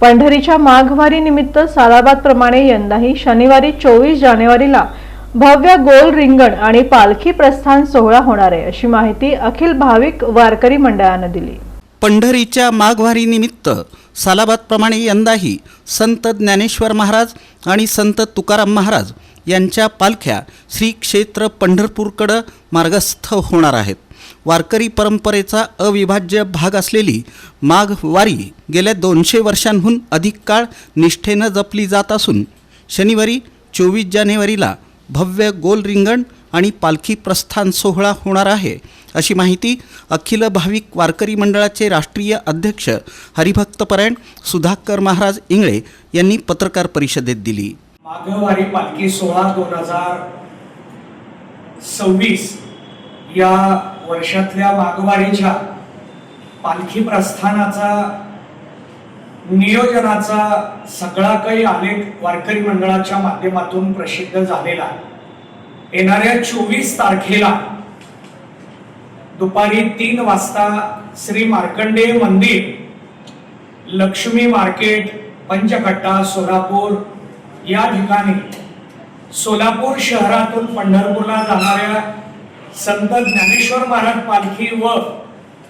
पंढरीच्या माघवारी निमित्त सालाबादप्रमाणे यंदाही शनिवारी चोवीस जानेवारीला भव्य गोल रिंगण आणि पालखी प्रस्थान सोहळा होणार आहे अशी माहिती अखिल भाविक वारकरी मंडळानं दिली. पंढरीच्या माघवारीनिमित्त सालाबादप्रमाणे यंदाही संत ज्ञानेश्वर महाराज आणि संत तुकाराम महाराज यांच्या पालख्या श्री क्षेत्र पंढरपूरकडं मार्गस्थ होणार आहेत. वारकरी परंपरेचा अविभाज्य भाग असलेली माघ वारी गेल्या दोनशे वर्षांहून अधिक काळ निष्ठेनं जपली जात असून शनिवारी चोवीस जानेवारीला भव्य गोल रिंगण आणि पालखी प्रस्थान सोहळा होणार आहे अशी माहिती अखिल भाविक वारकरी मंडळाचे राष्ट्रीय अध्यक्ष हरिभक्तपरायण सुधाकर महाराज इंगळे यांनी पत्रकार परिषदेत दिली. माघवारी पालखी सोहळा दोन हजार सव्वीस या वर्षातल्या वाघवारीच्या पालखी प्रस्थानाचा नियोजनाचा सगळा काही आलेख वारकरी मंडळाच्या माध्यमातून प्रसिद्ध झालेला येणाऱ्या चोवीस तारखेला दुपारी तीन वाजता श्री मार्कंडेय मंदिर लक्ष्मी मार्केट पंचकट्टा सोलापूर या ठिकाणी सोलापूर शहरातून पंढरपूरला जाणाऱ्या संत ज्ञानेश्वर महाराज पालखी व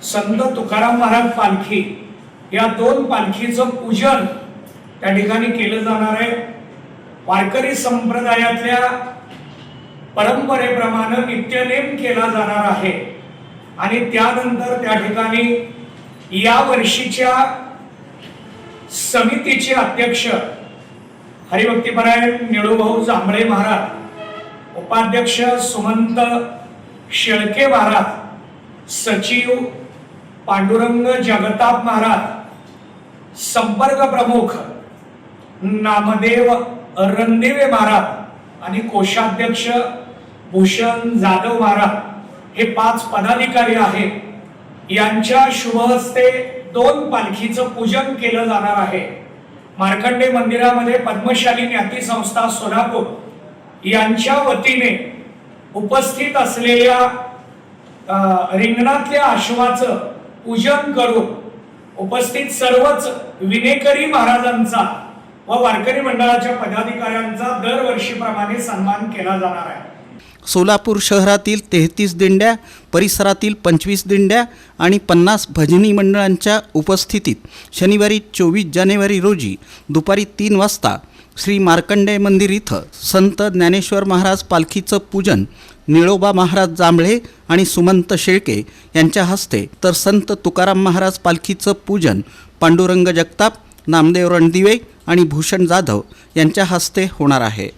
संत तुकाराम महाराज पालखी या दोन पालखीचं पूजन त्या ठिकाणी केलं जाणार आहे. वारकरी संप्रदायातल्या परंपरेप्रमाणे नित्यनेम केला जाणार आहे. आणि त्यानंतर त्या ठिकाणी या वर्षीच्या समितीचे अध्यक्ष हरिभक्तीपरायण निळूभाऊ जांभळे महाराज उपाध्यक्ष सुमंत शेळके महाराज सचिव पांडुरंग जगताप महाराज संपर्क प्रमुख नामदेव रणदेवे महाराज आणि कोषाध्यक्ष भूषण जाधव महाराज हे पाच पदाधिकारी आहेत. यांच्या शुभहस्ते दोन पालखीचं पूजन केलं जाणार आहे. मार्कंडे मंदिरामध्ये पद्मशाली ज्ञाती संस्था सोलापूर यांच्या वतीने उपस्थित असलेल्या रिंगणातल्या अश्वाचं पूजन करून उपस्थित सर्वच विनेकरी महाराजांचा व वारकरी मंडळाच्या पदाधिकाऱ्यांचा दरवर्षीप्रमाणे सन्मान केला जाणार आहे. सोलापूर शहरातील तेहतीस दिंड्या परिसरातील पंचवीस दिंड्या आणि पन्नास भजनी मंडळांच्या उपस्थितीत शनिवारी चोवीस जानेवारी रोजी दुपारी तीन वाजता श्री मार्कंडेय मंदिर इथं संत ज्ञानेश्वर महाराज पालखीचं पूजन निळोबा महाराज जांभळे आणि सुमंत शेळके यांच्या हस्ते तर संत तुकाराम महाराज पालखीचं पूजन पांडुरंग जगताप नामदेव रणदिवे आणि भूषण जाधव यांच्या हस्ते होणार आहे.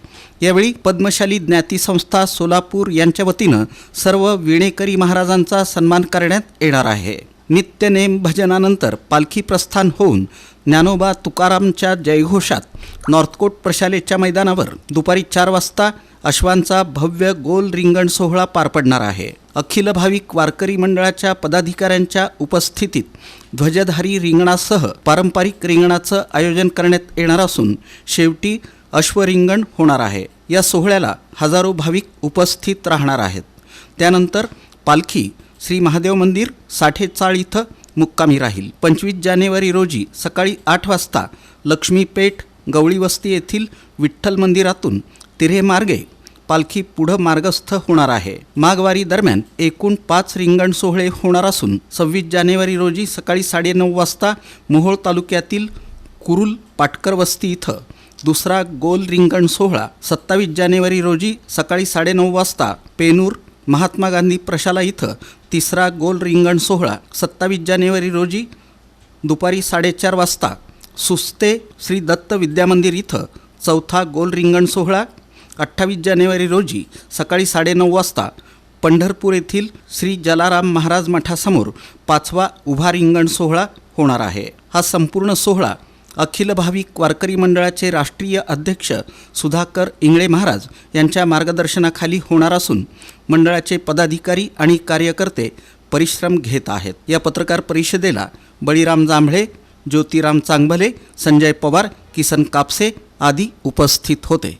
यावेळी पद्मशाली ज्ञाती संस्था सोलापूर यांच्या वतीनं सर्व विणेकरी महाराजांचा सन्मान करण्यात येणार आहे. नित्यनेम भजनानंतर पालखी प्रस्थान होऊन ज्ञानोबा तुकारामच्या जयघोषात नॉर्थकोट प्रशालेच्या मैदानावर दुपारी चार वाजता अश्वांचा भव्य गोल रिंगण सोहळा पार पडणार आहे. अखिल भाविक वारकरी मंडळाच्या पदाधिकाऱ्यांच्या उपस्थितीत ध्वजधारी रिंगणासह पारंपरिक रिंगणाचं आयोजन करण्यात येणार असून शेवटी अश्वरिंगण होणार आहे. या सोहळ्याला हजारो भाविक उपस्थित राहणार आहेत. त्यानंतर पालखी श्री महादेव मंदिर साठेचाळ इथं मुक्कामी राहील. पंचवीस जानेवारी रोजी सकाळी आठ वाजता लक्ष्मीपेठ गवळी वस्ती येथील विठ्ठल मंदिरातून तिरे मार्गे पालखी पुढं मार्गस्थ होणार आहे. माघवारी दरम्यान एकूण पाच रिंगण सोहळे होणार असून सव्वीस जानेवारी रोजी सकाळी साडेनऊ वाजता मोहोळ तालुक्यातील कुरुल पाटकर वस्ती इथं दुसरा गोल रिंगण सोहळा सत्तावीस जानेवारी रोजी सकाळी साडेनऊ वाजता पेनूर महात्मा गांधी प्रशाला इथं तिसरा गोल रिंगण सोहळा सत्तावीस जानेवारी रोजी दुपारी साडेचार वाजता सुस्ते श्री दत्त विद्यामंदिर इथं चौथा गोल रिंगण सोहळा अठ्ठावीस जानेवारी रोजी सकाळी साडेनऊ वाजता पंढरपूर येथील श्री जलाराम महाराज मठासमोर पाचवा उभा रिंगण सोहळा होणार आहे. हा संपूर्ण सोहळा अखिल भाविक वारकरी मंडळाचे राष्ट्रीय अध्यक्ष सुधाकर इंगळे महाराज यांच्या मार्गदर्शनाखाली होणार असून मंडळाचे पदाधिकारी आणि कार्यकर्ते परिश्रम घेत आहेत. या पत्रकार परिषदेला बळीराम जांभळे ज्योतिराम चांगभले संजय पवार किसन कापसे आदी उपस्थित होते.